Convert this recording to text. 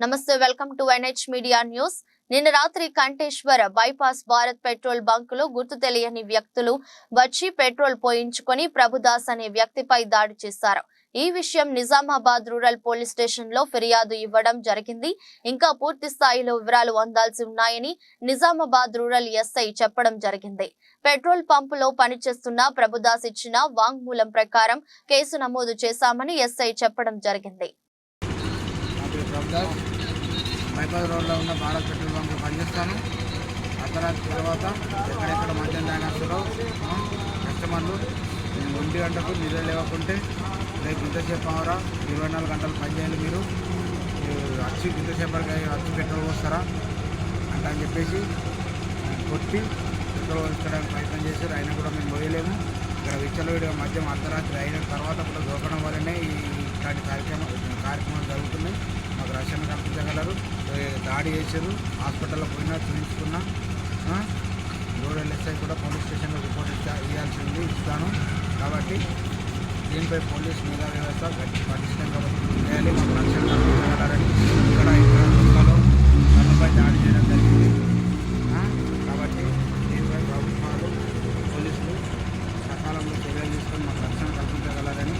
నమస్తే welcome to NH media news. నిన్న రాత్రి కంటేశ్వర్ బైపాస్ భారత్ పెట్రోల్ బంక్లో గుర్తు తెలియని వ్యక్తులు వచ్చి పెట్రోల్ పోయించుకొని ప్రభుదాస్ అనే వ్యక్తిపై దాడి చేశారు. ఈ విషయం నిజామాబాద్ రూరల్ పోలీస్ స్టేషన్లో ఫిర్యాదు ఇవ్వడం జరిగింది. ఇంకా పూర్తి స్థాయిలో వివరాలు అందాల్సి ఉన్నాయని నిజామాబాద్ రూరల్ ఎస్ఐ చెప్పడం జరిగింది. పెట్రోల్ పంపులో పనిచేస్తున్న ప్రభుదాస్ ఇచ్చిన వాంగ్మూలం ప్రకారం కేసు నమోదు చేశామని ఎస్ఐ చెప్పడం జరిగింది. నా బైపాస్ రోడ్లో ఉన్న భారత్ పెట్రోల్ బంక్లో పనిచేస్తాను. అర్ధరాత్రి తర్వాత ఎక్కడెక్కడ మద్యం తాగేస్తారో కస్టమర్లు నేను ఒంటి గంటకు నిద్ర లేవకుంటే రేపు ఇంతసేపు అవరా? ఇరవై నాలుగు గంటలు పనిచేయాలి మీరు. మీరు వచ్చి ఇంతసేపటికి వచ్చి పెట్రోల్ పోస్తారా? అంట అని చెప్పేసి కొట్టి పెట్రోల్ పోసుకోవడానికి ప్రయత్నం చేశారు. అయినా కూడా మేము పోయలేము. ఇక్కడ విచ్చలవిడిగా మద్యం అర్ధరాత్రి అయిన తర్వాత కూడా దొరకడం వల్లనే ఈ ఇట్లాంటి కార్యక్రమం కార్యక్రమాలు జరుగుతున్నాయి. రక్షణ కల్పించగలరు. దాడి చేశారు హాస్పిటల్లో పోయినా చూపించుకున్నా రూరల్ ఎస్ఐ కూడా పోలీస్ స్టేషన్లో రిపోర్ట్ ఇచ్చా ఇవ్వాల్సి ఉంది ఇస్తాను. కాబట్టి దీనిపై పోలీస్ నిఘా వ్యవస్థ గట్టి పటిష్టంగా చేయాలి. మాకు రక్షణ కల్పించగలరని ఇక్కడ ఇక్కడ జిల్లాలో దాడి చేయడం జరిగింది. కాబట్టి దీనిపై ప్రభుత్వాలు పోలీసులు సకాలంలో చర్యలు తీసుకొని మాకు రక్షణ కల్పించగలరని